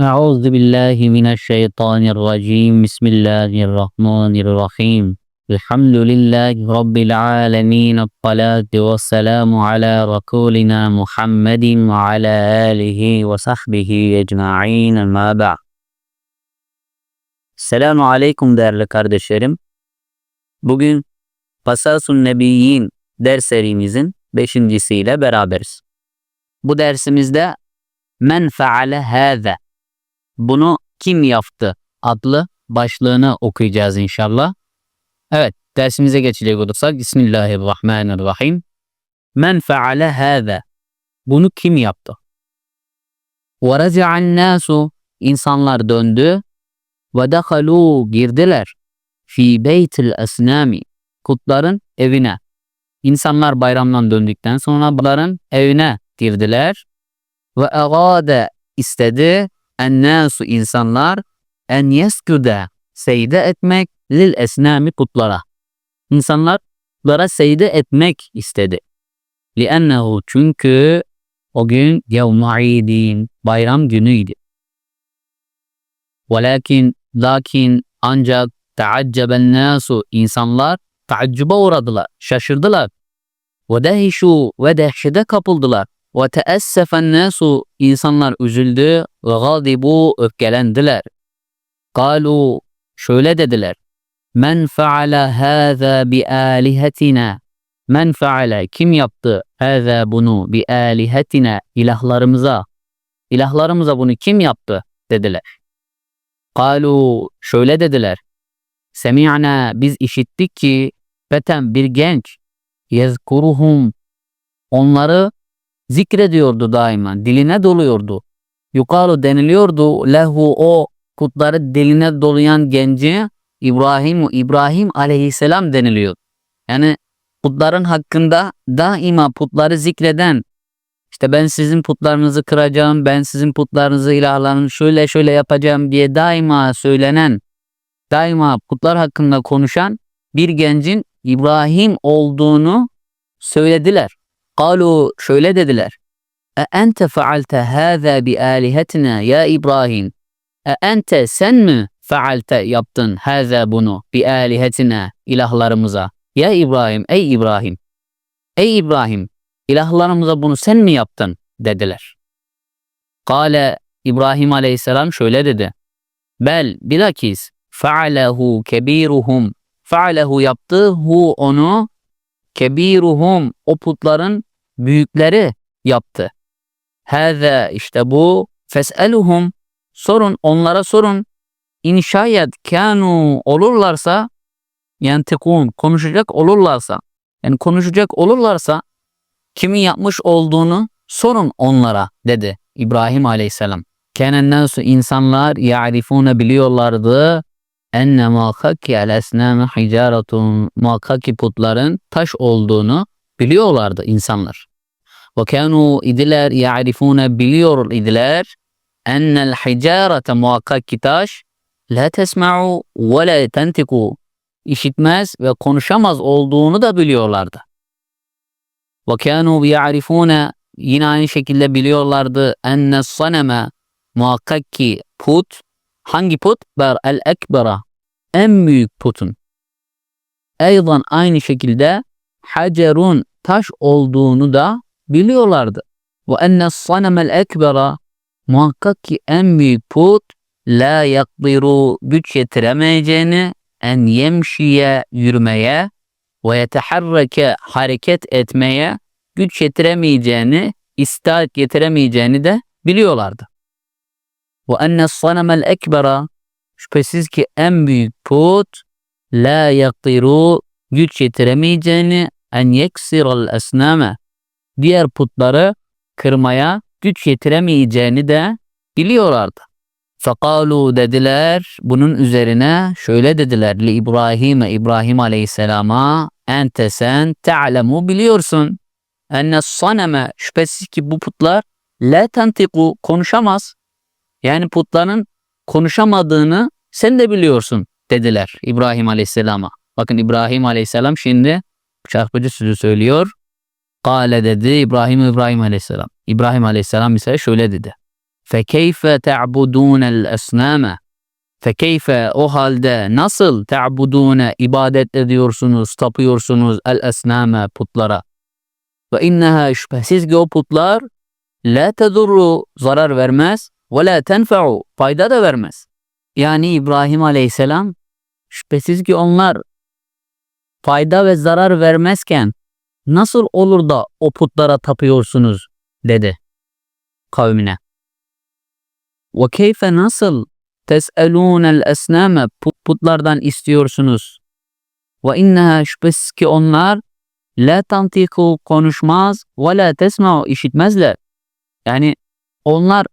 أعوذ بالله من الشيطان الرجيم بسم الله الرحمن الرحيم الحمد لله رب العالمين الصلاة والسلام على رسولنا محمد وعلى آله وصحبه أجمعين ما بعد Selamun Aleyküm değerli kardeşlerim. Bugün Pasasun Nebiyyin ders serimizin beşincisiyle beraberiz. Bu dersimizde men feale hâze Bunu kim yaptı adlı başlığını okuyacağız inşallah. Evet dersimize geçecek olursak Bismillahirrahmanirrahim. Men feale hâze bunu kim yaptı? Ve raci'an nasu insanlar döndü ve dehalu girdiler fi beytil esnami kutların evine. İnsanlar bayramdan döndükten sonra bunların evine girdiler ve egade istedi ennâsu insanlar en yeskude seyde etmek lil esnami putlara. İnsanlar putlara seyde etmek istedi. Liennehu çünkü o gün yevmu bayram günüydü. Velakin lakin ancak taacceben nasu insanlar taaccuba uğradılar, şaşırdılar. Ve dehişu ve dehşete kapıldılar. Ve teessefen nasu insanlar üzüldü ve gadibu öfkelendiler. Kalu şöyle dediler. Men faala hâzâ bi âlihetina. Men faala kim yaptı hâzâ bunu bi âlihetina ilahlarımıza. İlahlarımıza bunu kim yaptı dediler. Kalu şöyle dediler. Semi'na biz işittik ki feten bir genç yezkuruhum onları zikrediyordu daima. Diline doluyordu. Yukalu deniliyordu lehu o kutları diline dolayan genci İbrahim İbrahim aleyhisselam deniliyor. Yani putların hakkında daima putları zikreden işte ben sizin putlarınızı kıracağım, ben sizin putlarınızı ilahlarını şöyle şöyle yapacağım diye daima söylenen, daima putlar hakkında konuşan bir gencin İbrahim olduğunu söylediler. Kalu şöyle dediler. E ente faalte hâzâ bi âlihetina ya İbrahim. E ente sen mi faalte yaptın hâzâ bunu bi âlihetina ilahlarımıza. Ya İbrahim ey İbrahim. Ey İbrahim ilahlarımıza bunu sen mi yaptın dediler. Kale İbrahim aleyhisselam şöyle dedi. Bel bilakis faalehu kebiruhum faalehu yaptı hu onu kebiruhum o putların büyükleri yaptı. Hâze işte bu fes'eluhum sorun onlara sorun in şayet kanu olurlarsa yentekun konuşacak olurlarsa yani konuşacak olurlarsa kimin yapmış olduğunu sorun onlara dedi İbrahim aleyhisselam. Kenen insanlar ya'rifune biliyorlardı enne muhakkaki el esnâme hicaretun muhakkaki putların taş olduğunu biliyorlardı insanlar. Ve kânû idiler ya'rifûne biliyor idiler ennel hicarete muhakkaki taş la tesma'u ve la tentiku işitmez ve konuşamaz olduğunu da biliyorlardı. Ve kânû ya'rifûne yine aynı şekilde biliyorlardı enne saneme muhakkak ki put hangi put? Ber el ekbera en büyük putun. Eydan aynı şekilde hacerun taş olduğunu da biliyorlardı. Ve enne sanemel ekbera muhakkak ki en büyük put la yakdiru güç yetiremeyeceğini en yemşiye yürümeye ve yeteharreke hareket etmeye güç yetiremeyeceğini, istaat getiremeyeceğini de biliyorlardı. Ve enne sanemel ekbera şüphesiz ki en büyük put la yakdiru güç yetiremeyeceğini en yeksiral esname diğer putları kırmaya güç yetiremeyeceğini de biliyorlardı. Fekalu dediler bunun üzerine şöyle dediler li İbrahim'e İbrahim aleyhisselama ente sen te'lemu biliyorsun enne saneme şüphesiz ki bu putlar la tantiku konuşamaz. Yani putların konuşamadığını sen de biliyorsun dediler İbrahim aleyhisselama. Bakın İbrahim aleyhisselam şimdi çarpıcı sözü söylüyor. Kale dedi İbrahim İbrahim Aleyhisselam. İbrahim Aleyhisselam ise şöyle dedi. Fekeyfe te'budûnel esnâme. Fekeyfe o halde nasıl te'budûne ibadet ediyorsunuz, tapıyorsunuz el esnâme putlara. Ve inneha şüphesiz ki o putlar la tedurru zarar vermez ve la tenfe'u fayda da vermez. Yani İbrahim Aleyhisselam şüphesiz ki onlar fayda ve zarar vermezken nasıl olur da o putlara tapıyorsunuz dedi kavmine. Ve keyfe nasıl tes'elûnel esname put, putlardan istiyorsunuz. Ve inneha şüphesiz ki onlar la tantiku konuşmaz ve la tesma'u işitmezler. Yani onlar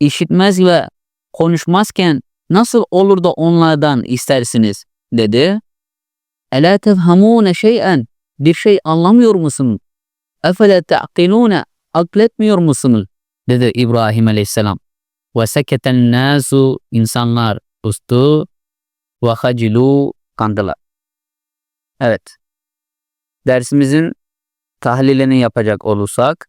işitmez ve konuşmazken nasıl olur da onlardan istersiniz dedi. Ela tefhamune şey'en bir şey anlamıyor musun? Efele te'akilune akletmiyor musunuz? dedi İbrahim aleyhisselam. Ve seketen nasu insanlar ustu ve hacilu kandılar. Evet. Dersimizin tahlilini yapacak olursak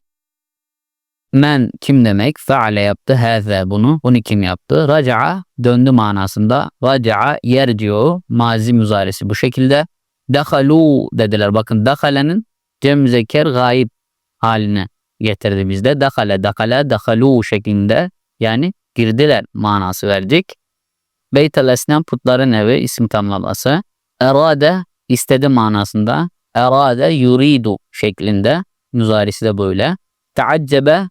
men kim demek? Feale yaptı. Hâze bunu. Bunu kim yaptı? Raca'a döndü manasında. Raca'a yerciu mazi müzaresi bu şekilde. Dakhalu dediler. Bakın dakhalenin cem zeker gayip haline getirdi bizde. Dakhale, dakhala, dakhalu şeklinde yani girdiler manası verecek. Beytel Esnem putların evi isim tamlaması. Erade istedi manasında. Erade yuridu şeklinde. Müzarisi de böyle. Teaccebe,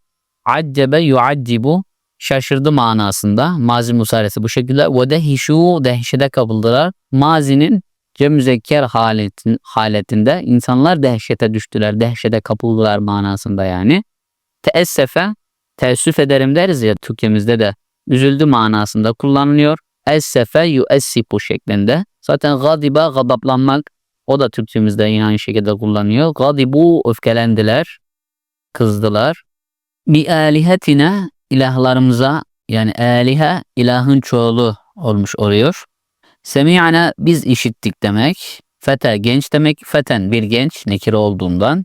accebe yuaccibu şaşırdı manasında. Mazi musaresi bu şekilde. Ve dehişu dehşete kapıldılar. Mazinin cem müzekker haletin, haletinde insanlar dehşete düştüler. Dehşete kapıldılar manasında yani. Teessefe teessüf ederim deriz ya Türkçemizde de üzüldü manasında kullanılıyor. Essefe yuessipu şeklinde. Zaten gadiba gadaplanmak o da Türkçemizde yine aynı şekilde kullanıyor. Gadibu öfkelendiler, kızdılar. Bi alihetine ilahlarımıza yani alihe ilahın çoğulu olmuş oluyor. Semi'ane biz işittik demek. Fete genç demek. Feten bir genç nekire olduğundan.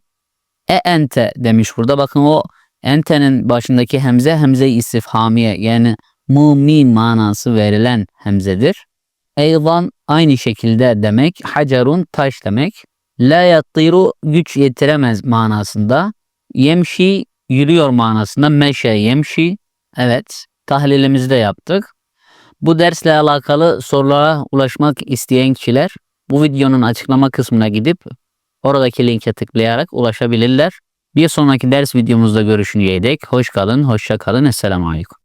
E ente demiş burada. Bakın o entenin başındaki hemze hemze istifhamiye yani mu mim manası verilen hemzedir. Eyvan aynı şekilde demek. Hacerun taş demek. La yattiru güç yetiremez manasında. Yemşi yürüyor manasında. Meşe yemşi. Evet tahlilimizi de yaptık. Bu dersle alakalı sorulara ulaşmak isteyen kişiler bu videonun açıklama kısmına gidip oradaki linke tıklayarak ulaşabilirler. Bir sonraki ders videomuzda görüşünceye dek hoş kalın, hoşça kalın. Esselamu Aleyküm.